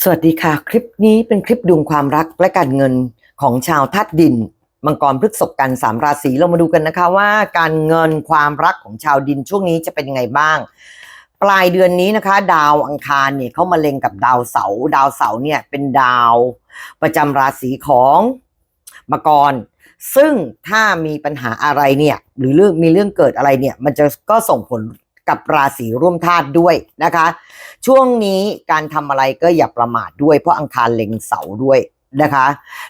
สวัสดีค่ะ คลิปนี้เป็นคลิปดวงความรักและการเงินของชาวธาตุดิน มังกรพฤกษกันสามราศีเรามาดูกันนะคะว่าการเงินความรักของชาวดินช่วงนี้จะเป็นยังไงบ้าง ปลายเดือนนี้นะคะ ดาวอังคารเนี่ยเขามาเล็งกับดาวเสาร์ดาวเสาร์เนี่ยเป็นดาว ประจำราศีของมังกรซึ่งถ้ามีปัญหาอะไรเนี่ยหรือเรื่องมีเรื่องเกิดอะไรเนี่ย มันจะก็ส่งผล กับราศีร่วมธาตุด้วยนะคะ ช่วงนี้การทำอะไรก็อย่าประมาทด้วย เพราะอังคารเล็งเสาด้วยนะคะ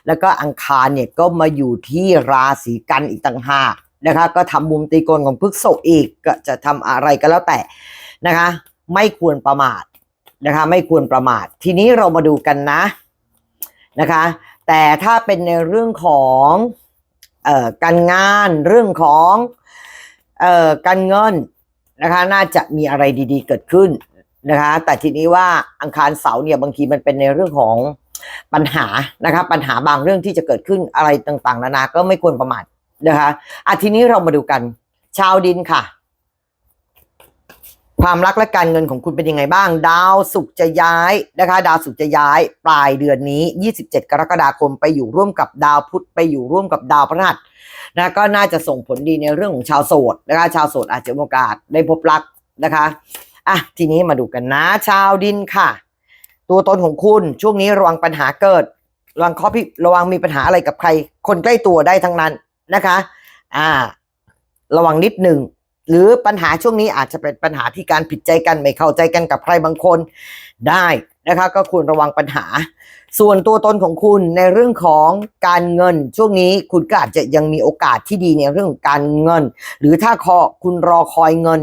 แล้วก็อังคารเนี่ยก็มาอยู่ที่ราศีกันอีกต่างหากนะคะ ก็ทำมุมตีกนของพฤกษกอีกก็จะทำอะไรก็แล้วแต่นะคะ ไม่ควรประมาทนะคะ ไม่ควรประมาท ทีนี้เรามาดูกันนะนะคะ แต่ถ้าเป็นในเรื่องของออการงานเรื่องของออการเงิน นะคะ น่าจะมีอะไรดีๆเกิดขึ้นนะคะ แต่ทีนี้ว่าอังคารเสาร์เนี่ยบางทีมันเป็นในเรื่องของปัญหานะคะ ปัญหาบางเรื่องที่จะเกิดขึ้นอะไรต่างๆ นานาก็ไม่ควรประมาทนะคะอะทีนี้เรามาดูกัน ชาวดินค่ะ ความรักและการเงินของคุณเป็นยังไงบ้าง ดาวศุกจะย้ายนะคะ ดาวศุกจะย้าย ปลายเดือนนี้ 27 กรกฎาคมไปอยู่ร่วมกับดาวพุธไปอยู่ร่วมกับดาวพฤหัส นะก็น่าจะส่งผลดีในเรื่องของชาวโสดนะคะชาวโสดอาจจะมีโอกาสได้พบรักนะคะอะทีนี้มาดูกันนะ ชาวดินค่ะ ตัวตนของคุณช่วงนี้ระวังปัญหาเกิด ระวังข้อพิระวังมีปัญหาอะไรกับใคร คนใกล้ตัวได้ทั้งนั้นนะคะ อ่า ระวังนิดหนึ่งหรือปัญหาช่วงนี้อาจจะเป็นปัญหาที่การผิดใจกันไม่เข้าใจกันกับใครบางคนได้ นะคะก็ควรระวังปัญหา ส่วนตัวตนของคุณในเรื่องของการเงิน ช่วงนี้คุณก็อาจจะยังมีโอกาสที่ดีในเรื่องของการเงิน หรือถ้าคอคุณรอคอยเงิน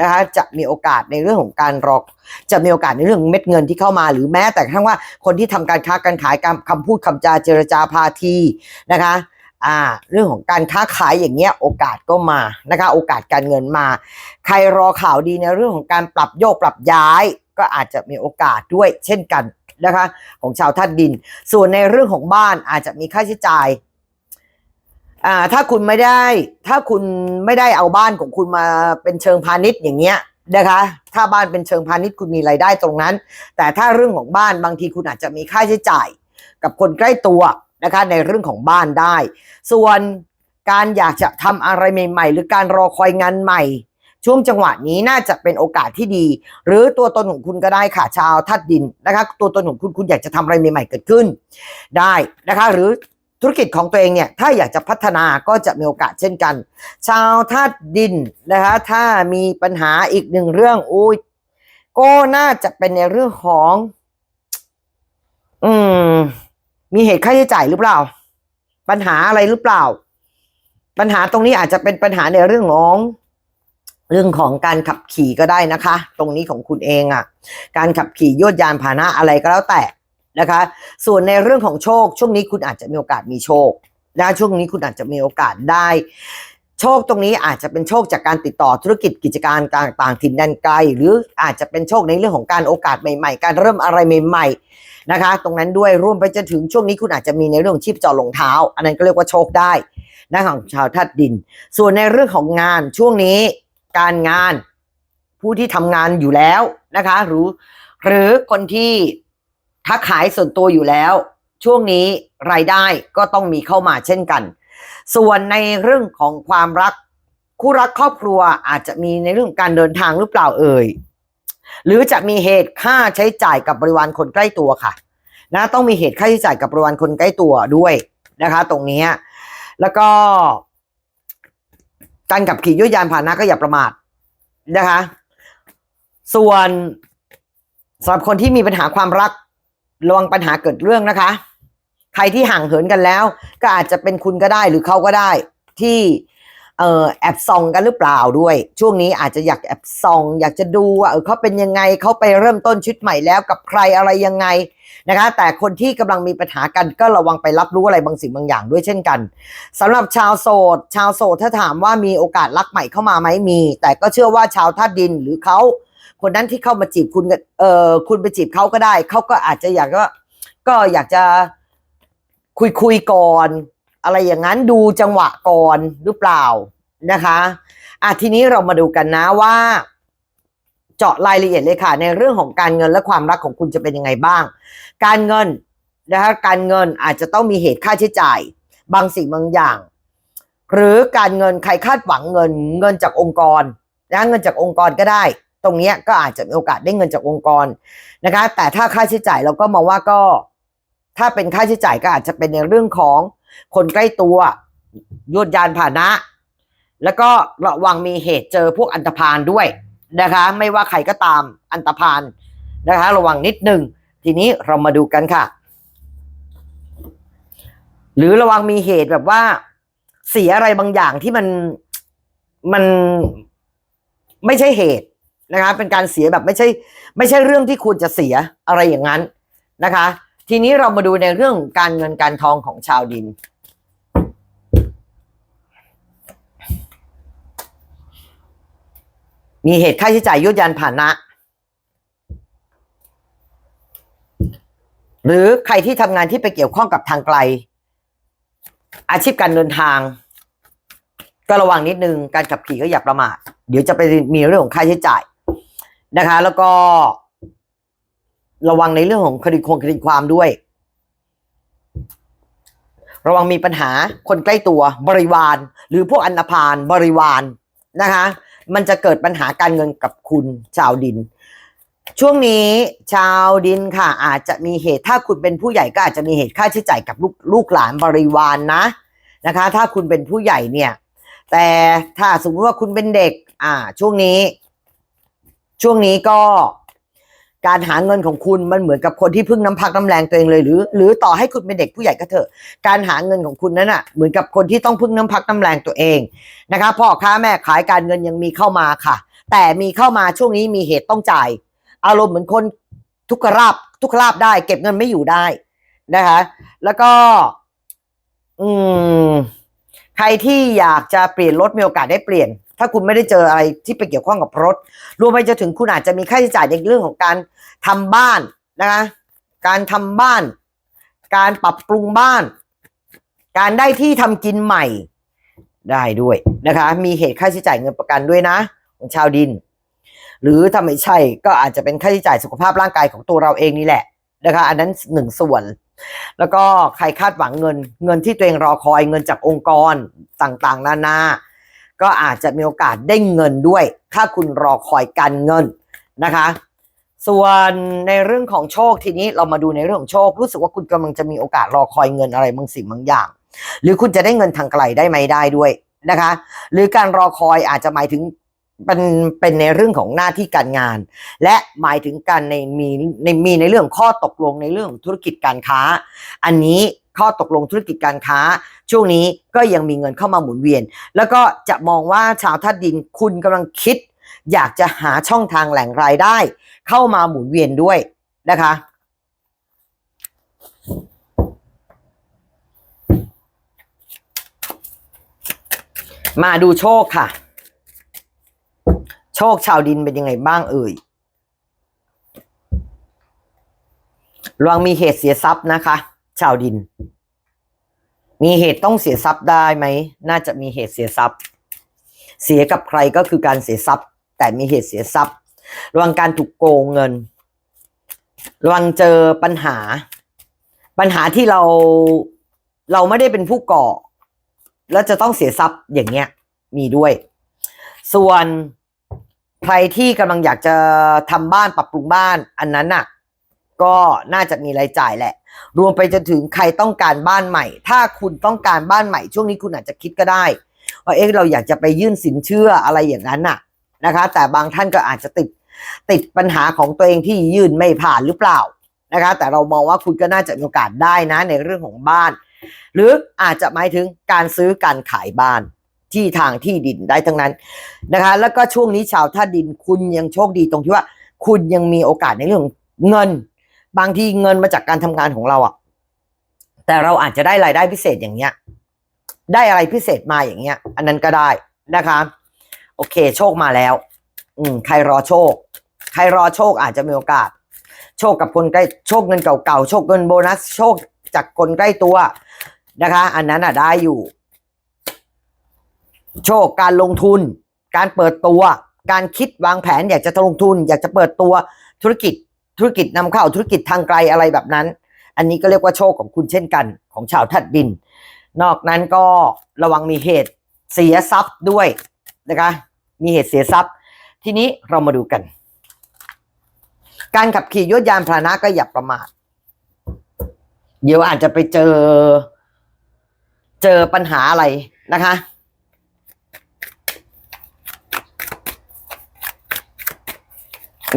นะคะจะมีโอกาสในเรื่องของการรอจะมีโอกาสในเรื่องเม็ดเงินที่เข้ามา หรือแม้แต่ทั่งว่าคนที่ทำการค้าการขายการคำพูดคำจาเจรจาพาทีนะคะอ่าเรื่องของการค้าขายอย่างเงี้ยโอกาสก็มานะคะโอกาสการเงินมา ใครรอข่าวดีในเรื่องของการปรับโยกปรับย้าย ก็อาจจะมีโอกาสด้วยเช่นกันนะคะ ของชาวธาตุดิน ส่วนในเรื่องของบ้านอาจจะมีค่าใช้จ่ายอ่าถ้าคุณไม่ได้ ถ้าคุณไม่ได้เอาบ้านของคุณมาเป็นเชิงพาณิชย์อย่างเงี้ยนะคะ ถ้าบ้านเป็นเชิงพาณิชย์คุณมีรายได้ตรงนั้น แต่ถ้าเรื่องของบ้านบางทีคุณอาจจะมีค่าใช้จ่าย กับคนใกล้ตัวนะคะในเรื่องของบ้านได้ ส่วนการอยากจะทำอะไรใหม่ ๆ หรือการรอคอยงานใหม่ ช่วงจังหวะนี้น่าจะเป็นโอกาสที่ดี หรือตัวตนของคุณก็ได้ค่ะชาวธาตุดินนะคะ ตัวตนของคุณคุณอยากจะทำอะไรใหม่ๆเกิดขึ้น ได้นะคะ หรือธุรกิจของตัวเองเนี่ยถ้าอยากจะพัฒนาก็จะมีโอกาสเช่นกัน ชาวธาตุดินนะคะถ้ามีปัญหาอีกหนึ่งเรื่องอุ้ยก็น่าจะเป็นในเรื่องของ อืม มีเหตุค่าใช้จ่ายหรือเปล่า ปัญหาอะไรหรือเปล่า ปัญหาตรงนี้อาจจะเป็นปัญหาในเรื่องของ เรื่องของการขับขี่ก็ได้นะคะ ตรงนี้ของคุณเองอะ่ะ การขับขี่ยวดยานพาหนะอะไรก็แล้วแต่นะคะ ส่วนในเรื่องของโชค ช่วงนี้คุณอาจจะมีโอกาสมีโชคนะช่วงนี้คุณอาจจะมีโอกาสได้ โชคตรงนี้อาจจะเป็นโชคจากการติดต่อธุรกิจกิจการต่างๆถิ่นแดนไกล หรืออาจจะเป็นโชคในเรื่องของการโอกาสใหม่ๆ การเริ่มอะไรใหม่ ๆนะคะ ตรงนั้นด้วยรวมไปจนถึงช่วงนี้คุณอาจจะมีในเรื่องของชีพจรรองเท้า อันนั้นก็เรียกว่าโชคได้นะของชาวธาตุดิน ส่วนในเรื่องของงานช่วงนี้ การงาน ผู้ที่ทำงานอยู่แล้วนะคะ หรือหรือคนที่ค้าขายส่วนตัวอยู่แล้ว ช่วงนี้รายได้ก็ต้องมีเข้ามาเช่นกัน ส่วนในเรื่องของความรักคู่รักครอบครัวอาจจะมีในเรื่องการเดินทางหรือเปล่าเอ่ยหรือจะมีเหตุค่าใช้จ่ายกับบริวารคนใกล้ตัวค่ะ นะต้องมีเหตุค่าใช้จ่ายกับบริวารคนใกล้ตัวด้วยนะคะ ตรงนี้แล้วก็ การขับขี่ยวดยานพาหนะก็อย่าประมาทนะคะ ส่วนสำหรับคนที่มีปัญหาความรักระวังปัญหาเกิดเรื่องนะคะ ใครที่ห่างเหินกันแล้ว ก็อาจจะเป็นคุณก็ได้หรือเขาก็ได้ที่ เออแอบส่องกันหรือเปล่าด้วย ช่วงนี้อาจจะอยากแอบส่อง อยากจะดูว่าเออเขาเป็นยังไงเขาไปเริ่มต้นชุดใหม่แล้วกับใครอะไรยังไงนะคะ แต่คนที่กำลังมีปัญหากันก็ระวังไปรับรู้อะไรบางสิ่งบางอย่างด้วยเช่นกันสำหรับชาวโสด ชาวโสดถ้าถามว่ามีโอกาสรักใหม่เข้ามาไหมมี แต่ก็เชื่อว่าชาวธาตุดินหรือเขาคนนั้นที่เข้ามาจีบคุณเออคุณไปจีบเขาก็ได้เขาก็อาจจะอยากก็ก็อยากจะคุยคุยก่อน อะไรอย่างนั้นดูจังหวะก่อนหรือเปล่านะคะอะทีนี้เรามาดูกันนะว่า เจาะรายละเอียดเลยค่ะ ในเรื่องของการเงินและความรักของคุณจะเป็นยังไงบ้าง การเงินนะคะการเงินอาจจะต้องมีเหตุค่าใช้จ่าย บางสิ่งบางอย่าง หรือการเงินใครคาดหวังเงิน เงินจากองค์กรนะเงินจากองค์กรก็ได้ ตรงนี้ก็อาจจะมีโอกาสได้เงินจากองค์กรนะคะ แต่ถ้าค่าใช้จ่ายเราก็มองว่าก็ ถ้าเป็นค่าใช้จ่ายก็อาจจะเป็นในเรื่องของ คนใกล้ตัวยวดยานพานะ แล้วก็ระวังมีเหตุเจอพวกอันตพาลด้วยนะคะ ไม่ว่าใครก็ตามอันตพาลนะคะ ระวังนิดหนึ่งทีนี้เรามาดูกันค่ะ หรือระวังมีเหตุแบบว่า เสียอะไรบางอย่างที่มันมันไม่ใช่เหตุนะคะ เป็นการเสียแบบไม่ใช่ ไม่ใช่เรื่องที่ควรจะเสียอะไรอย่างนั้นนะคะ ทีนี้เรามาดูในเรื่องการเงินการทองของชาวดิน มีเหตุค่าใช้จ่ายยุดยานผ่านะ หรือใครที่ทำงานที่ไปเกี่ยวข้องกับทางไกล อาชีพการเดินทาง ก็ระวังนิดนึง การขับขี่ก็อย่าประมาท เดี๋ยวจะไปมีเรื่องของค่าใช้จ่ายนะคะ แล้วก็ ระวังในเรื่องของคดีคงคดีความด้วย ระวังมีปัญหาคนใกล้ตัวบริวาร หรือพวกอันธพาลบริวารนะคะ มันจะเกิดปัญหาการเงินกับคุณชาวดิน ช่วงนี้ชาวดินค่ะ อาจจะมีเหตุถ้าคุณเป็นผู้ใหญ่ก็อาจจะมีเหตุค่าใช้จ่ายกับลูกลูกหลานบริวารนนะนะคะ ถ้าคุณเป็นผู้ใหญ่เนี่ย แต่ถ้าสมมติว่าคุณเป็นเด็ก อ่า ช่วงนี้ ช่วงนี้ก็ การหาเงินของคุณมันเหมือนกับคนที่พึ่งน้ำพักน้ำแรงตัวเองเลย หรือ หรือต่อให้คุณเป็นเด็กผู้ใหญ่ก็เถอะ การหาเงินของคุณนั้นอะเหมือนกับคนที่ต้องพึ่งน้ำพักน้ำแรงตัวเองนะคะพ่อค้าแม่ขายการเงินยังมีเข้ามาค่ะ แต่มีเข้ามาช่วงนี้มีเหตุต้องจ่าย อารมณ์เหมือนคนทุกขราบทุกขราบได้ เก็บเงินไม่อยู่ได้นะคะ แล้วก็ อืม ใครที่อยากจะเปลี่ยนรถมีโอกาสได้เปลี่ยน ถ้าคุณไม่ได้เจออะไรที่ไปเกี่ยวข้องกับรถ รวมไปจนถึงคุณอาจจะมีค่าใช้จ่ายในเรื่องของการทำบ้านนะคะ การทำบ้าน การปรับปรุงบ้าน การได้ที่ทำกินใหม่ได้ด้วยนะคะ มีเหตุค่าใช้จ่ายเงินประกันด้วยนะของชาวดิน หรือถ้าไม่ใช่ก็อาจจะเป็นค่าใช้จ่ายสุขภาพร่างกายของตัวเราเองนี่แหละนะคะ อันนั้นหนึ่งส่วนแล้วก็ใครคาดหวังเงิน เงินที่ตัวเองรอคอยเงินจากองค์กรต่างๆ นานา ก็อาจจะมีโอกาสได้เงินด้วย ถ้าคุณรอคอยการเงินนะคะ ส่วนในเรื่องของโชคทีนี้เรามาดูในเรื่องของโชค รู้สึกว่าคุณกำลังจะมีโอกาสรอคอยเงินอะไรบางสิ่งบางอย่าง หรือคุณจะได้เงินทางไกลได้ไหมได้ด้วยนะคะ หรือการรอคอยอาจจะหมายถึง เป็นเป็นในเรื่องของหน้าที่การงาน และหมายถึงการในมีในมีในเรื่องข้อตกลงในเรื่องธุรกิจการค้า อันนี้ข้อตกลงธุรกิจการค้า ช่วงนี้ก็ยังมีเงินเข้ามาหมุนเวียน แล้วก็จะมองว่าชาวธาดินคุณกำลังคิด อยากจะหาช่องทางแหล่งรายได้ เข้ามาหมุนเวียนด้วยนะคะมาดูโชคค่ะ โชคชาวดินเป็นยังไงบ้างเอ่ยระวังมีเหตุเสียทรัพย์นะคะ ชาวดิน มีเหตุต้องเสียทรัพย์ได้ไหม น่าจะมีเหตุเสียทรัพย์ เสียกับใครก็คือการเสียทรัพย์ แต่มีเหตุเสียทรัพย์ ระวังการถูกโกงเงิน ระวังเจอปัญหา ปัญหาที่เราเราไม่ได้เป็นผู้ก่อ แล้วจะต้องเสียทรัพย์อย่างเงี้ย มีด้วย ส่วน ใครที่กำลังอยากจะทำบ้านปรับปรุงบ้านอันนั้นน่ะ ก็น่าจะมีรายจ่ายแหละ รวมไปจนถึงใครต้องการบ้านใหม่ ถ้าคุณต้องการบ้านใหม่ ช่วงนี้คุณอาจจะคิดก็ได้ว่าเอ๊ะเราอยากจะไปยื่นสินเชื่ออะไรอย่างนั้นน่ะนะคะ แต่บางท่านก็อาจจะติดติดปัญหาของตัวเองที่ยื่นไม่ผ่านหรือเปล่านะคะ แต่เรามองว่าคุณก็น่าจะมีโอกาสได้นะในเรื่องของบ้าน หรืออาจจะหมายถึงการซื้อการขายบ้าน ที่ทางที่ดินได้ทั้งนั้นนะคะ แล้วก็ช่วงนี้ชาวท่าดินคุณยังโชคดีตรงที่ว่า คุณยังมีโอกาสในเรื่องเงิน บางทีเงินมาจากการทำงานของเราอะแต่เราอาจจะได้รายได้พิเศษอย่างเงี้ย ได้อะไรพิเศษมาอย่างเงี้ย อันนั้นก็ได้นะคะ โอเค โชคมาแล้ว อืมใครรอโชค ใครรอโชคอาจจะมีโอกาส โชคกับคนใกล้โชคเงินเก่าๆโชคเงินโบนัส โชคจากคนใกล้ตัวนะคะ อันนั้นอะได้อยู่ โชคการลงทุน การเปิดตัว การคิดวางแผนอยากจะลงทุน อยากจะเปิดตัวธุรกิจธุรกิจนำเข้าธุรกิจทางไกลอะไรแบบนั้น อันนี้ก็เรียกว่าโชคของคุณเช่นกัน ของชาวทัดดิน นอกนั้นก็ระวังมีเหตุเสียทรัพย์ด้วยนะคะมีเหตุเสียทรัพย์ ทีนี้เรามาดูกัน การขับขี่ยวดยานพาหนะก็อย่าประมาทเดี๋ยวอาจจะไปเจอ เจอปัญหาอะไรนะคะ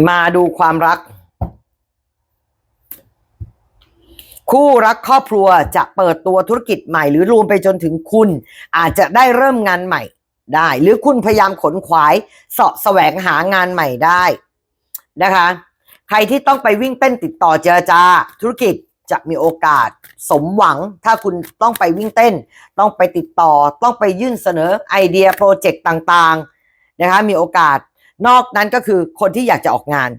มาดูความรัก คู่รักครอบครัวจะเปิดตัวธุรกิจใหม่ หรือรวมไปจนถึงคุณ อาจจะได้เริ่มงานใหม่ได้ หรือคุณพยายามขนขวายเสาะแสวงหางานใหม่ได้นะคะ ใครที่ต้องไปวิ่งเต้นติดต่อเจรจา ธุรกิจจะมีโอกาสสมหวัง ถ้าคุณต้องไปวิ่งเต้น ต้องไปติดต่อ ต้องไปยื่นเสนอไอเดียโปรเจกต์ต่างๆนะคะมีโอกาส นอกนั้นก็คือคนที่อยากจะออกงาน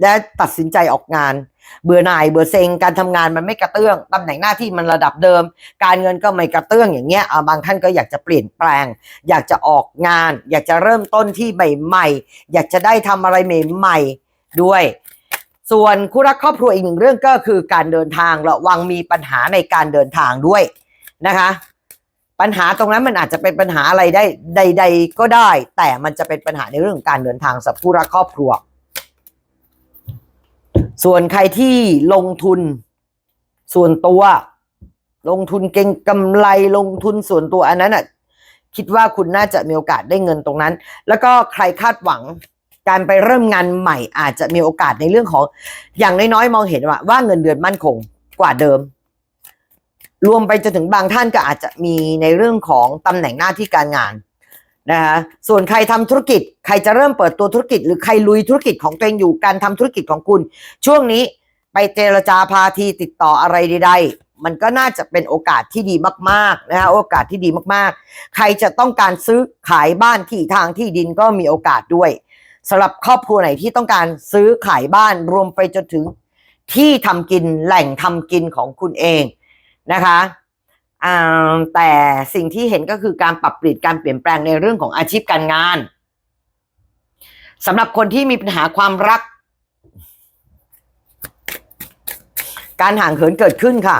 และตัดสินใจออกงาน เบื่อหน่ายเบื่อเซ็งการทำงานมันไม่กระเตื้องตำแหน่งหน้าที่มันระดับเดิม การเงินก็ไม่กระเตื้องอย่างเงี้ยบางท่านก็อยากจะเปลี่ยนแปลง อยากจะออกงาน อยากจะเริ่มต้นที่ใหม่ๆอยากจะได้ทำอะไรใหม่ๆด้วยส่วนคู่รักครอบครัวอีกหนึ่งเรื่องก็คือการเดินทางระวังมีปัญหาในการเดินทางด้วยนะคะ ปัญหาตรงนั้นมันอาจจะเป็นปัญหาอะไรได้ใด ๆ ก็ได้ แต่มันจะเป็นปัญหาในเรื่องการเดินทางสำหรับคู่รักครอบครัว ส่วนใครที่ลงทุนส่วนตัว ลงทุนเก่งกำไรลงทุนส่วนตัวอันนั้นอะคิดว่าคุณน่าจะมีโอกาสได้เงินตรงนั้น แล้วก็ใครคาดหวังการไปเริ่มงานใหม่อาจจะมีโอกาสในเรื่องของ อย่างน้อยๆมองเห็นว่าว่าเงินเดือนมั่นคงกว่าเดิม รวมไปจนถึงบางท่านก็อาจจะมีในเรื่องของตำแหน่งหน้าที่การงานนะคะส่วนใครทำธุรกิจ ใครจะเริ่มเปิดตัวธุรกิจ หรือใครลุยธุรกิจของตัวเองอยู่การทำธุรกิจของคุณ ช่วงนี้ไปเจรจาพาทีติดต่ออะไรใดๆ มันก็น่าจะเป็นโอกาสที่ดีมากๆนะคะโอกาสที่ดีมากๆ ใครจะต้องการซื้อขายบ้านที่ทางที่ดินก็มีโอกาสด้วยสำหรับครอบครัวไหนที่ต้องการซื้อขายบ้านรวมไปจนถึงที่ทำกินแหล่งทำกินของคุณเอง นะคะอ่าแต่สิ่งที่เห็นก็คือการปรับเปลี่ยนการเปลี่ยนแปลงในเรื่องของอาชีพการงานสำหรับคนที่มีปัญหาความรัก การห่างเหินเกิดขึ้นค่ะ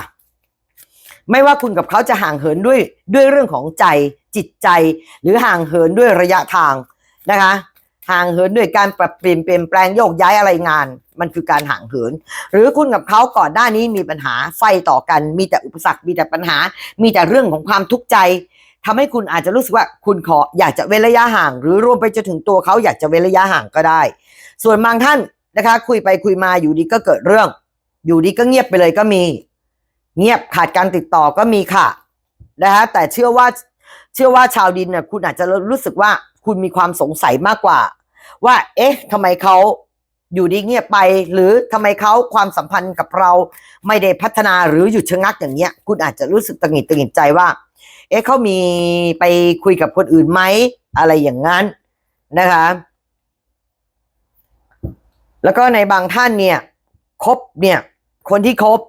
ไม่ว่าคุณกับเขาจะห่างเหินด้วยด้วยเรื่องของใจจิตใจ หรือห่างเหินด้วยระยะทางนะคะ ห่างเหินด้วยการปรับเปลี่ยนเปลี่ยนแปลงโยกย้ายอะไรงาน มันคือการห่างเหิน หรือคุณกับเขาก่อนหน้านี้มีปัญหาไฟต่อกัน มีแต่อุปสรรคมีแต่ปัญหา มีแต่เรื่องของความทุกข์ใจทำให้คุณอาจจะรู้สึกว่าคุณขออยากจะเว้นระยะห่าง หรือรวมไปจนถึงตัวเขาอยากจะเว้นระยะห่างก็ได้ ส่วนบางท่านนะคะ คุยไปคุยมาอยู่ดีก็เกิดเรื่อง อยู่ดีก็เงียบไปเลยก็มี เงียบขาดการติดต่อก็มีค่ะนะคะแต่เชื่อว่าเชื่อว่าชาวดินเนี่ยคุณอาจจะรู้สึกว่า คุณมีความสงสัยมากกว่า ว่า เอ๊ะทำไมเขาอยู่ดีเงียบไป หรือทำไมเขาความสัมพันธ์กับเรา ไม่ได้พัฒนาหรือหยุดชะงักอย่างเงี้ย คุณอาจจะรู้สึกตังหงิดตังหิดใจว่า เอ๊ะเขามีไปคุยกับคนอื่นไหมอะไรอย่างนั้นนะคะ แล้วก็ในบางท่านเนี่ยคบเนี่ย คนที่คบ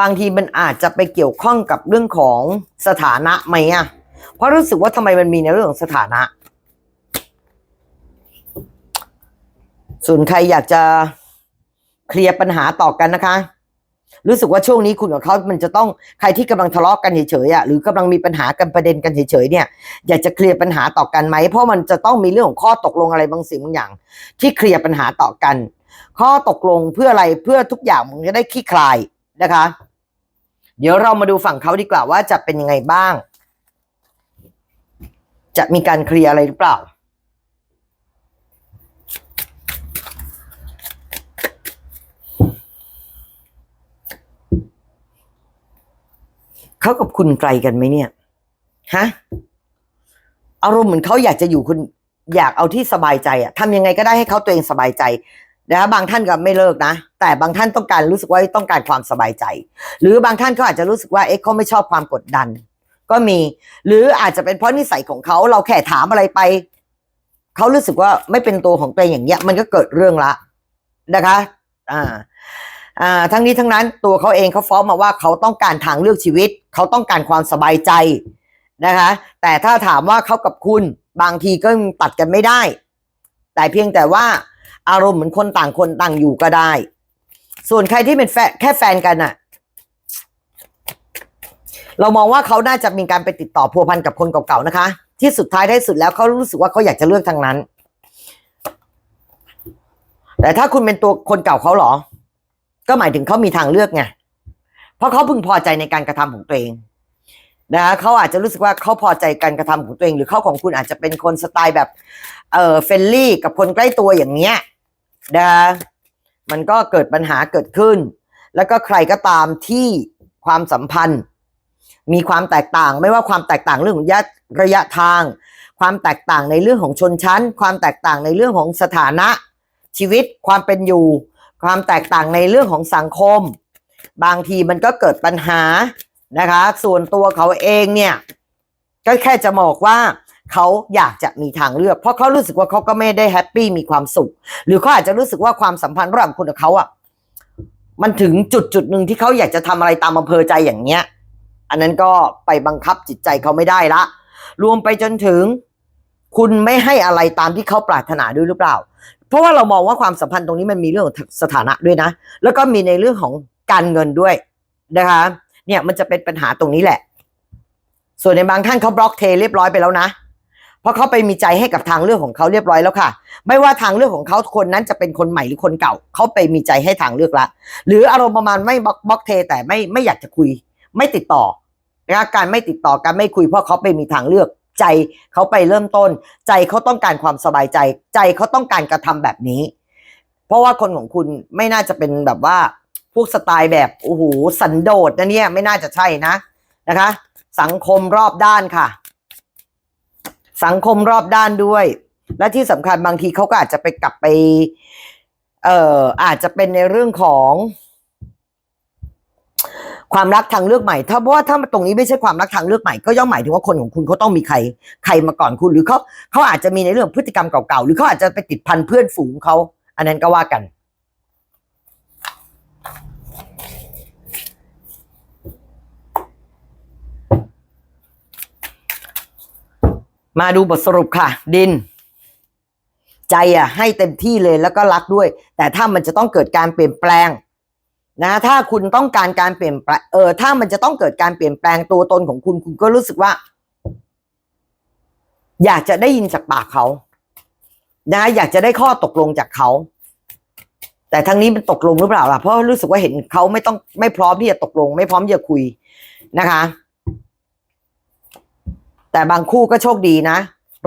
บางทีมันอาจจะไปเกี่ยวข้องกับเรื่องของสถานะไหมอะ เพราะรู้สึกว่าทำไมมันมีในเรื่องของสถานะ ส่วนใครอยากจะเคลียร์ปัญหาต่อกันนะคะ รู้สึกว่าช่วงนี้คุณกับเขามันจะต้องใครที่กำลังทะเลาะกันเฉยๆอะหรือกำลังมีปัญหากันประเด็นกันเฉยๆเนี่ยอยากจะเคลียร์ปัญหาต่อกันไหมเพราะมันจะต้องมีเรื่องของข้อตกลงอะไรบางสิ่งบางอย่าง ที่เคลียร์ปัญหาต่อกัน ข้อตกลงเพื่ออะไรเพื่อทุกอย่างมันจะได้คลี่คลายนะคะ เดี๋ยวเรามาดูฝั่งเขาดีกว่าว่าจะเป็นยังไงบ้าง จะมีการเคลียร์อะไรหรือเปล่า เขากับคุณไกลกันไหมเนี่ยฮะอารมณ์เหมือนเขาอยากจะอยู่คุณอยากเอาที่สบายใจอะทำยังไงก็ได้ให้เขาตัวเองสบายใจนะบางท่านก็ไม่เลิกนะ แต่บางท่านต้องการรู้สึกว่าต้องการความสบายใจ หรือบางท่านก็อาจจะรู้สึกว่าเอ๊ะเขาไม่ชอบความกดดัน ก็มี หรืออาจจะเป็นเพราะนิสัยของเขาเราแค่ถามอะไรไป เขารู้สึกว่าไม่เป็นตัวของตัวเองอย่างเงี้ย มันก็เกิดเรื่องละนะคะ อ่า อ่า ทั้งนี้ทั้งนั้นตัวเขาเองเขาฟ้องมาว่าเขาต้องการทางเลือกชีวิต เขาต้องการความสบายใจนะคะ แต่ถ้าถามว่าเขากับคุณบางทีก็ตัดกันไม่ได้ แต่เพียงแต่ว่าอารมณ์เหมือนคนต่างคนต่างอยู่ก็ได้ ส่วนใครที่เป็นแฟนแค่แฟนกันอะ เรามองว่าเขาน่าจะมีการไปติดต่อพัวพันกับคนเก่าๆนะคะ ที่สุดท้ายได้สุดแล้วเขารู้สึกว่าเขาอยากจะเลือกทางนั้น แต่ถ้าคุณเป็นตัวคนเก่าเขาหรอ ก็หมายถึงเขามีทางเลือกไงเพราะเขาพึงพอใจในการกระทำของตัวเองนะเขาอาจจะรู้สึกว่าเขาพอใจการกระทำของตัวเอง หรือเขาของคุณอาจจะเป็นคนสไตล์แบบเออเฟรนลี่กับคนใกล้ตัวอย่างเนี้ยนะมันก็เกิดปัญหาเกิดขึ้น แล้วก็ใครก็ตามที่ความสัมพันธ์ มีความแตกต่าง ไม่ว่าความแตกต่างเรื่องของระยะระยะทาง ความแตกต่างในเรื่องของชนชั้น ความแตกต่างในเรื่องของสถานะ ชีวิตความเป็นอยู่ ความแตกต่างในเรื่องของสังคม บางทีมันก็เกิดปัญหานะคะ ส่วนตัวเขาเองเนี่ยก็แค่จะบอกว่าเขาอยากจะมีทางเลือก เพราะเขารู้สึกว่าเขาก็ไม่ได้แฮปปี้มีความสุข หรือเขาอาจจะรู้สึกว่าความสัมพันธ์ระหว่างคุณกับเขาอะมันถึงจุดจุดหนึ่งที่เขาอยากจะทำอะไรตามอำเภอใจอย่างเนี้ย อันนั้นก็ไปบังคับจิตใจเขาไม่ได้ละ รวมไปจนถึง คุณไม่ให้อะไรตามที่เขาปรารถนาด้วยหรือเปล่า เพราะว่าเรามองว่าความสัมพันธ์ตรงนี้มันมีเรื่องของสถานะด้วยนะ แล้วก็มีในเรื่องของการเงินด้วยนะคะ เนี่ยมันจะเป็นปัญหาตรงนี้แหละ ส่วนในบางท่านเขาบล็อกเทเรียบร้อยไปแล้วนะเพราะเขาไปมีใจให้กับทางเลือกของเขาเรียบร้อยแล้วค่ะ ไม่ว่าทางเลือกของเขาคนนั้นจะเป็นคนใหม่หรือคนเก่า เขาไปมีใจให้ทางเลือกละ หรืออารมณ์ประมาณไม่บล็อกเท แต่ไม่ไม่อยากจะคุย ไม่ติดต่อ นะคะการไม่ติดต่อการไม่คุยเพราะเขาไปมีทางเลือก ใจเขาไปเริ่มต้น ใจเขาต้องการความสบายใจ ใจเขาต้องการกระทำแบบนี้ เพราะว่าคนของคุณไม่น่าจะเป็นแบบว่าพวกสไตล์แบบโอ้โหสันโดษนะเนี่ยไม่น่าจะใช่นะนะคะ สังคมรอบด้านค่ะ สังคมรอบด้านด้วย และที่สำคัญบางทีเขาก็อาจจะไปกลับไป เอ่ออาจจะเป็นในเรื่องของ ความรักทางเลือกใหม่ ถ้าเพราะว่าถ้าตรงนี้ไม่ใช่ความรักทางเลือกใหม่ก็ย่อมหมายถึงว่าคนของคุณเขาต้องมีใครใครมาก่อนคุณ หรือเขาเขาอาจจะมีในเรื่องพฤติกรรมเก่าๆหรือเขาอาจจะไปติดพันเพื่อนฝูงเขาอันนั้นก็ว่ากัน มาดูบทสรุปค่ะ ดิน ใจอะให้เต็มที่เลยแล้วก็รักด้วย แต่ถ้ามันจะต้องเกิดการเปลี่ยนแปลง นะถ้าคุณต้องการการเปลี่ยนแปลงเออถ้ามันจะต้องเกิดการเปลี่ยนแปลงตัวตนของคุณคุณก็รู้สึกว่า อยากจะได้ยินจากปากเขานะอยากจะได้ข้อตกลงจากเขา แต่ทางนี้มันตกลงหรือเปล่าล่ะเพราะรู้สึกว่าเห็นเขาไม่ต้องไม่พร้อมที่จะตกลง ไม่พร้อมที่จะคุยนะคะ แต่บางคู่ก็โชคดีนะ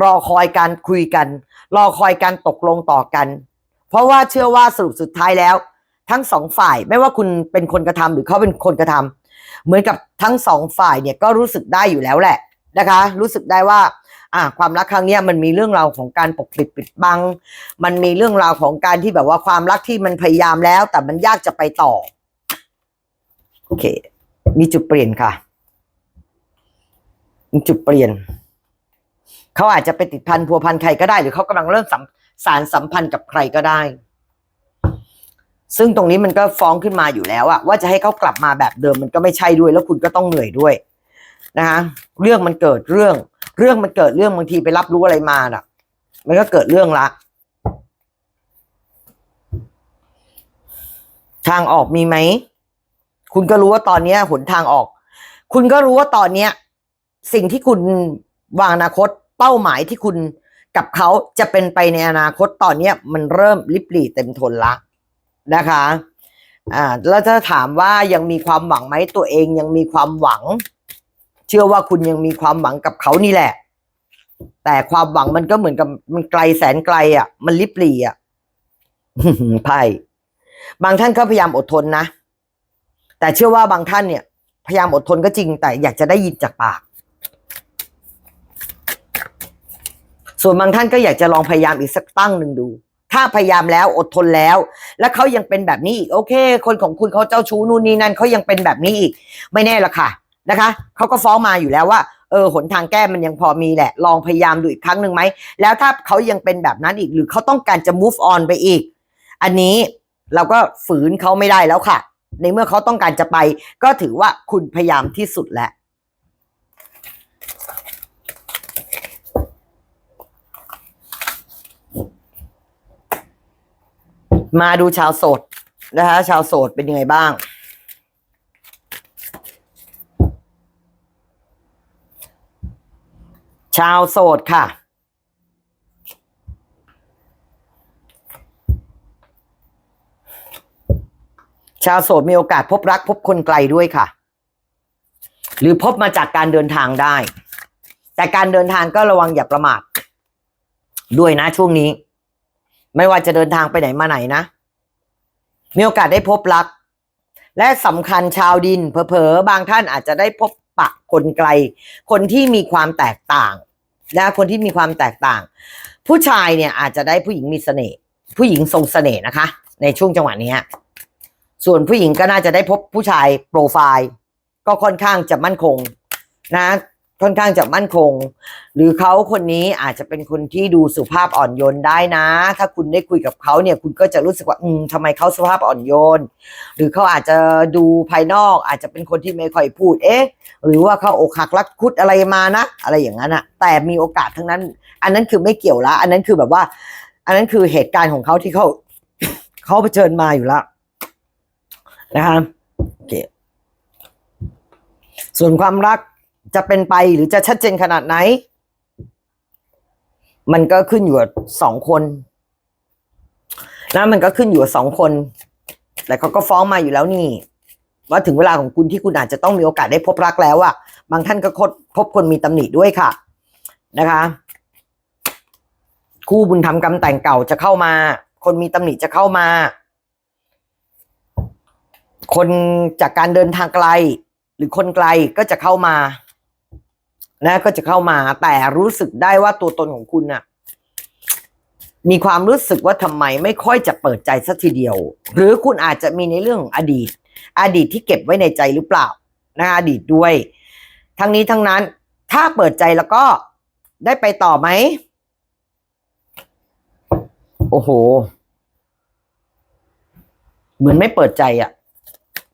รอคอยการคุยกัน รอคอยการตกลงต่อกัน เพราะว่าเชื่อว่าสรุปสุดท้ายแล้ว ทั้งสองฝ่าย ไม่ว่าคุณเป็นคนกระทำหรือเขาเป็นคนกระทำเหมือนกับทั้งสองฝ่ายเนี่ยก็รู้สึกได้อยู่แล้วแหละนะคะ รู้สึกได้ว่า อ่า ความรักครั้งนี้มันมีเรื่องราวของการปกปิดปิดบัง มันมีเรื่องราวของการที่แบบว่าความรักที่มันพยายามแล้ว แต่มันยากจะไปต่อโอเค มีจุดเปลี่ยนค่ะ มีจุดเปลี่ยน เขาอาจจะไปติดพันพัวพันใครก็ได้ หรือเขากำลังเริ่มสัมสารสัมพันธ์กับใครก็ได้ ซึ่งตรงนี้มันก็ฟ้องขึ้นมาอยู่แล้วอะว่าจะให้เขากลับมาแบบเดิมมันก็ไม่ใช่ด้วย แล้วคุณก็ต้องเหนื่อยด้วยนะคะเรื่องมันเกิดเรื่อง เรื่องมันเกิดเรื่องบางทีไปรับรู้อะไรมาน่ะ มันก็เกิดเรื่องละ ทางออกมีไหมคุณก็รู้ว่าตอนนี้หนทางออก คุณก็รู้ว่าตอนนี้สิ่งที่คุณวางอนาคต เป้าหมายที่คุณกับเขาจะเป็นไปในอนาคตตอนนี้มันเริ่มลิบหลีเต็มทนละ นะคะอ่าแล้วถ้าถามว่ายังมีความหวังไหมตัวเองยังมีความหวัง เชื่อว่าคุณยังมีความหวังกับเขานี่แหละ แต่ความหวังมันก็เหมือนกับมันไกลแสนไกลอะ มันลิบหลีอะไพ่บางท่านก็พยายามอดทนนะ แต่เชื่อว่าบางท่านเนี่ย พยายามอดทนก็จริง แต่อยากจะได้ยินจากปาก ส่วนบางท่านก็อยากจะลองพยายามอีกสักตั้งหนึ่งดู ถ้าพยายามแล้วอดทนแล้ว แล้วเขายังเป็นแบบนี้อีกโอเค คนของคุณเขาเจ้าชู้นู่นนี่นั่นเขายังเป็นแบบนี้อีก ไม่แน่ละค่ะนะคะเขาก็ฟ้องมาอยู่แล้วว่าเออหนทางแก้มันยังพอมีแหละ ลองพยายามดูอีกครั้งหนึ่งไหม แล้วถ้าเขายังเป็นแบบนั้นอีกหรือเขาต้องการจะ move on ไปอีก อันนี้เราก็ฝืนเขาไม่ได้แล้วค่ะ ในเมื่อเขาต้องการจะไป ก็ถือว่าคุณพยายามที่สุดแล้ว อ มาดูชาวโสดนะคะ ชาวโสดเป็นยังไงบ้าง ชาวโสดค่ะ ชาวโสดมีโอกาสพบรักพบคนไกลด้วยค่ะ หรือพบมาจากการเดินทางได้ แต่การเดินทางก็ระวังอย่าประมาทด้วยนะช่วงนี้ ไม่ว่าจะเดินทางไปไหนมาไหนนะ มีโอกาสได้พบรัก และสำคัญชาวดินเผลอๆบางท่านอาจจะได้พบปะคนไกล คนที่มีความแตกต่างนะคนที่มีความแตกต่าง ผู้ชายเนี่ยอาจจะได้ผู้หญิงมีเสน่ห์ผู้หญิงทรงเสน่ห์นะคะ ในช่วงจังหวะนี้ส่วนผู้หญิงก็น่าจะได้พบผู้ชายโปรไฟล์ ก็ค่อนข้างจะมั่นคงนะ ค่อนข้างจะมั่นคง หรือเขาคนนี้อาจจะเป็นคนที่ดูสุภาพอ่อนโยนได้นะ ถ้าคุณได้คุยกับเขาเนี่ย คุณก็จะรู้สึกว่า อืมทำไมเขาสุภาพอ่อนโยน หรือเขาอาจจะดูภายนอก อาจจะเป็นคนที่ไม่ค่อยพูด เอ๊ะ หรือว่าเขาอกหักรักคุดอะไรมานะ อะไรอย่างนั้นอะแต่มีโอกาสทั้งนั้น อันนั้นคือไม่เกี่ยวละ อันนั้นคือแบบว่า อันนั้นคือเหตุการณ์ของเขาที่เขาเขาเผชิญมาอยู่แล้วนะคะโอเคส่วนความรัก จะเป็นไปหรือจะชัดเจนขนาดไหน มันก็ขึ้นอยู่กับสองคนนะมันก็ขึ้นอยู่กับสองคน แต่เขาก็ฟ้องมาอยู่แล้วนี่ ว่าถึงเวลาของคุณที่คุณอาจจะต้องมีโอกาสได้พบรักแล้วอะบางท่านก็คดพบคนมีตำหนิด้วยค่ะ นะคะ คู่บุญธรรมกรรมแต่งเก่าจะเข้ามา คนมีตำหนิจะเข้ามา คนจากการเดินทางไกล หรือคนไกลก็จะเข้ามา นะก็จะเข้ามาแต่รู้สึกได้ว่าตัวตนของคุณน่ะ มีความรู้สึกว่าทำไมไม่ค่อยจะเปิดใจสักทีเดียว หรือคุณอาจจะมีในเรื่องของอดีต อดีตที่เก็บไว้ในใจหรือเปล่านะอดีตด้วย ทั้งนี้ทั้งนั้น ถ้าเปิดใจแล้วก็ได้ไปต่อไหมโอ้โห เหมือนไม่เปิดใจอะ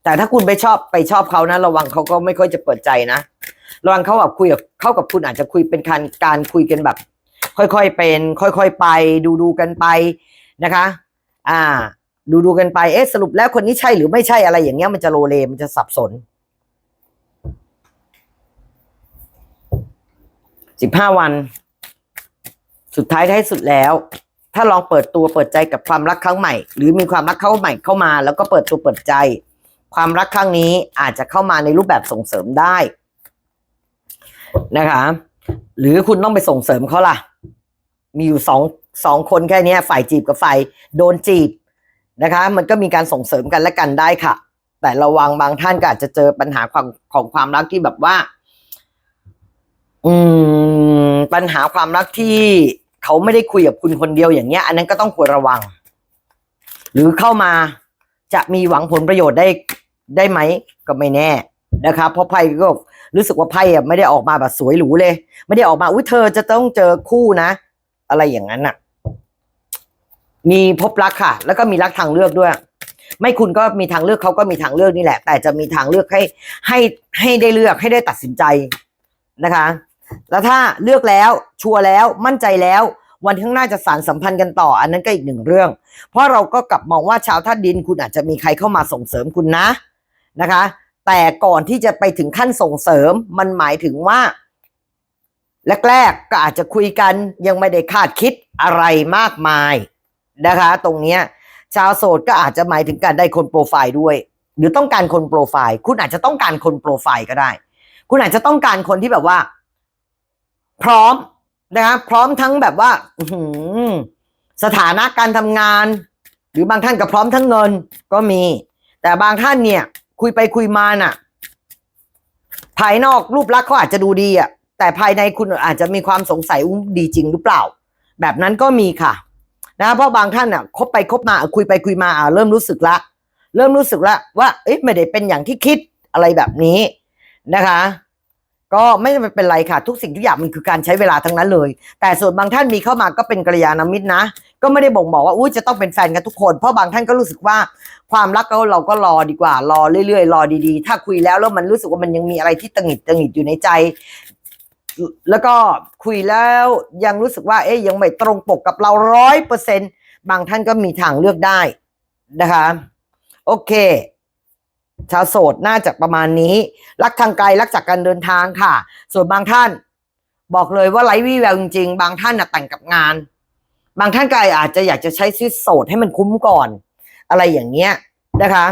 แต่ถ้าคุณไปชอบไปชอบเขานะ ระวังเขาก็ไม่ค่อยจะเปิดใจนะ ระวังเขาแบบคุยกับเข้ากับคุณอาจจะคุยเป็นการการคุยกันแบบ ค่อยๆเป็น ค่อยๆไป ดูดูๆกันไปนะคะ อ่า ดูดูๆกันไปเอ๊ะสรุปแล้วคนนี้ใช่หรือไม่ใช่อะไรอย่างเงี้ยมันจะโลเลมันจะสับสนสิบห้าวัน สุดท้ายท้ายสุดแล้ว ถ้าลองเปิดตัวเปิดใจกับความรักครั้งใหม่ หรือมีความรักเข้าใหม่เข้ามา แล้วก็เปิดตัวเปิดใจ ความรักครั้งนี้อาจจะเข้ามาในรูปแบบส่งเสริมได้ นะคะ หรือคุณต้องไปส่งเสริมเขาล่ะ มีอยู่สองสองคนแค่นี้ฝ่ายจีบกับฝ่ายโดนจีบนะคะ มันก็มีการส่งเสริมกันและกันได้ค่ะ แต่ระวังบางท่านก็อาจจะเจอปัญหาความของความรักที่แบบว่า อืม ปัญหาความรักที่เขาไม่ได้คุยกับคุณคนเดียวอย่างเงี้ย อันนั้นก็ต้องควรระวัง หรือเข้ามาจะมีหวังผลประโยชน์ได้ได้ไหมก็ไม่แน่นะครับเพราะไพ่ก็ รู้สึกว่าไพ่อะไม่ได้ออกมาแบบสวยหรูเลย ไม่ได้ออกมาอุ้ยเธอจะต้องเจอคู่นะ อะไรอย่างนั้นน่ะมีพบรักค่ะ แล้วก็มีรักทางเลือกด้วย ไม่คุณก็มีทางเลือกเขาก็มีทางเลือกนี่แหละ แต่จะมีทางเลือกให้ให้ให้ได้เลือกให้ได้ตัดสินใจนะคะ แล้วถ้าเลือกแล้วชัวร์แล้วมั่นใจแล้ววันข้างหน้าจะสารสัมพันธ์กันต่อ อันนั้นก็อีกหนึ่งเรื่อง เพราะเราก็กลับมองว่าชาวธาตุดินคุณอาจจะมีใครเข้ามาส่งเสริมคุณนะนะคะ แต่ก่อนที่จะไปถึงขั้นส่งเสริมมันหมายถึงว่าแรกๆก็อาจจะคุยกันยังไม่ได้คาดคิดอะไรมากมายนะคะ ตรงเนี้ย ชาวโสดก็อาจจะหมายถึงการได้คนโปรไฟล์ด้วย หรือต้องการคนโปรไฟล์ คุณอาจจะต้องการคนโปรไฟล์ก็ได้ คุณอาจจะต้องการคนที่แบบว่า พร้อมนะคะพร้อมทั้งแบบว่าสถานะการทำงาน หรือบางท่านก็พร้อมทั้งเงินก็มี แต่บางท่านเนี่ย คุยไปคุยมาน่ะ ภายนอกรูปลักษณ์เขาอาจจะดูดีอะ แต่ภายในคุณอาจจะมีความสงสัยว่าดีจริงหรือเปล่า แบบนั้นก็มีค่ะ นะเพราะบางท่านอะคบไปคบมาคุยไปคุยมาอ่าเริ่มรู้สึกละ เริ่มรู้สึกละว่าเอ๊ะไม่ได้เป็นอย่างที่คิดอะไรแบบนี้นะคะ ก็ไม่เป็นไรค่ะ ทุกสิ่งทุกอย่างมันคือการใช้เวลาทั้งนั้นเลย แต่ส่วนบางท่านมีเข้ามาก็เป็นกัลยาณมิตรนะ ก็ไม่ได้บ่งบอกว่าอุ้ยจะต้องเป็นแฟนกันทุกคน เพราะบางท่านก็รู้สึกว่าความรักเราเราก็รอดีกว่า รอเรื่อยๆ รอดีๆ ถ้าคุยแล้วแล้วมันรู้สึกว่ามันยังมีอะไรที่ตังหิดตังหิดอยู่ในใจ แล้วก็คุยแล้วยังรู้สึกว่า เอ๊ยยังไม่ตรงปกกับเราร้อยเปอร์เซ็นบางท่านก็มีทางเลือกได้นะคะ โอเค ชาวโสดน่าจะประมาณนี้ รักทางไกลรักจากการเดินทางค่ะ ส่วนบางท่าน บอกเลยว่าไร้วี่แววจริงๆ บางท่านน่ะแต่งกับงาน บางท่านก็อาจจะอยากจะใช้ชีวิตโสดให้มันคุ้มก่อน อะไรอย่างเงี้ยนะคะ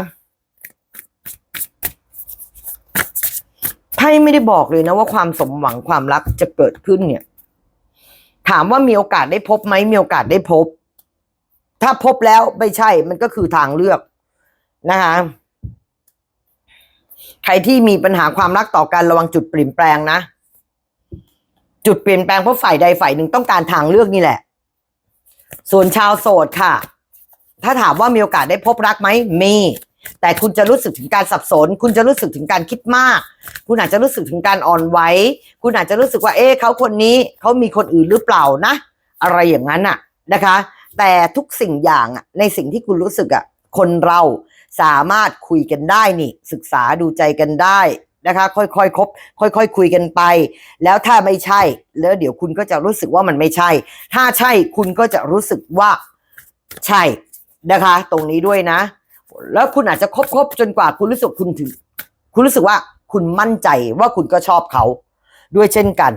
ไพ่ไม่ได้บอกเลยนะว่าความสมหวังความรักจะเกิดขึ้นเนี่ย ถามว่ามีโอกาสได้พบไหมมีโอกาสได้พบ ถ้าพบแล้วไม่ใช่ มันก็คือทางเลือกนะคะใครที่มีปัญหาความรักต่อกันระวังจุดเปลี่ยนแปลงนะ จุดเปลี่ยนแปลงเพราะฝ่ายใดฝ่ายหนึ่งต้องการทางเลือกนี่แหละ ส่วนชาวโสดค่ะ ถ้าถามว่ามีโอกาสได้พบรักไหมมี แต่คุณจะรู้สึกถึงการสับสน คุณจะรู้สึกถึงการคิดมาก คุณอาจจะรู้สึกถึงการอ่อนไหวคุณอาจจะรู้สึกว่า เอ๊ะเขาคนนี้เขามีคนอื่นหรือเปล่านะ อะไรอย่างนั้นอะนะคะ แต่ทุกสิ่งอย่างอะในสิ่งที่คุณรู้สึกอะคนเราสามารถคุยกันได้นี่ ศึกษาดูใจกันได้ นะคะ ค่อยๆคบค่อยๆคุยกันไป แล้วถ้าไม่ใช่ แล้วเดี๋ยวคุณก็จะรู้สึกว่ามันไม่ใช่ ถ้าใช่คุณก็จะรู้สึกว่าใช่นะคะ ตรงนี้ด้วยนะ แล้วคุณอาจจะคบคบจนกว่าคุณรู้สึกคุณถึง คุณรู้สึกว่าคุณมั่นใจว่าคุณก็ชอบเขา ด้วยเช่นกัน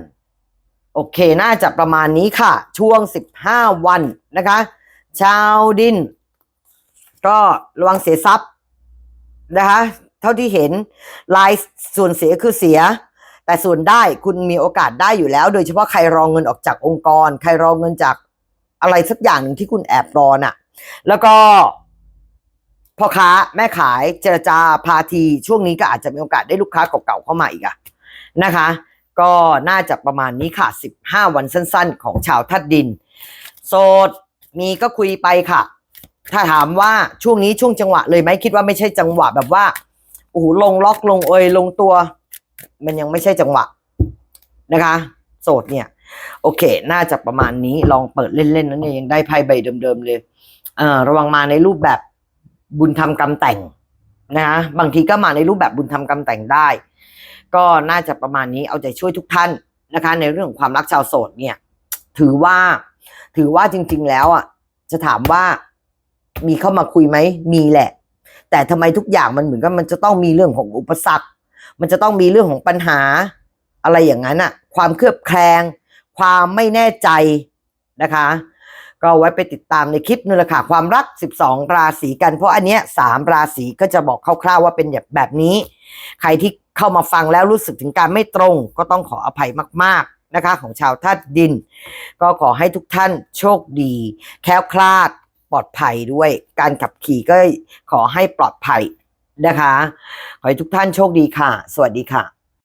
โอเค น่าจะประมาณนี้ค่ะ ช่วง 15 วันนะคะ ชาวดิน ก็ระวังเสียทรัพย์นะคะ ท่าที่เห็นลายส่วนเสียคือเสีย แต่ส่วนได้คุณมีโอกาสได้อยู่แล้ว โดยเฉพาะใครรองเงินออกจากองค์กร ใครรองเงินจากอะไรสักอย่างหนึ่งที่คุณแอบรอน่ะ แล้วก็พ่อค้าแม่ขายเจรจาพาทีช่วงนี้ก็อาจจะมีโอกาสได้ลูกค้าเก่าๆเข้ามาอีกอะนะคะ ก็น่าจะประมาณนี้ค่ะ 15 วันสั้น ๆ ของชาวทัดดิน โสดมีก็คุยไปค่ะ ถ้าถามว่าช่วงนี้ช่วงจังหวะเลยไหมคิดว่าไม่ใช่จังหวะแบบว่า โอ้โหลงล็อกลงเอยลงตัว มันยังไม่ใช่จังหวะนะคะ โสดเนี่ย โอเค น่าจะประมาณนี้ลองเปิดเล่นๆนั่นเองได้ไพ่ใบเดิมๆเลยเอ่อระวังมาในรูปแบบบุญธรรมกรรมแต่งนะคะบางทีก็มาในรูปแบบบุญธรรมกรรมแต่งได้ ก็น่าจะประมาณนี้เอาใจช่วยทุกท่านนะคะ ในเรื่องของความรักชาวโสดเนี่ย ถือว่าถือว่าจริง ๆ แล้วอะจะถามว่ามีเข้ามาคุยไหมมีแหละ แต่ทำไมทุกอย่างมันเหมือนกับมันจะต้องมีเรื่องของอุปสรรค มันจะต้องมีเรื่องของปัญหา อะไรอย่างนั้นอะความเครือบแคลง ความไม่แน่ใจนะคะ ก็ไว้ไปติดตามในคลิปนี่แหละค่ะความรัก 12 ราศีกัน เพราะอันเนี้ยสามราศีก็จะบอกคร่าวๆว่าเป็นแบบแบบนี้ ใครที่เข้ามาฟังแล้วรู้สึกถึงการไม่ตรง ก็ต้องขออภัยมาก ๆนะคะ ของชาวธาตุดิน ก็ขอให้ทุกท่านโชคดี แคล้วคลาด ลอดภัยด้วย การขับขี่ก็ขอให้ปลอดภัยนะคะ ขอให้ทุกท่านโชคดีค่ะ สวัสดีค่ะ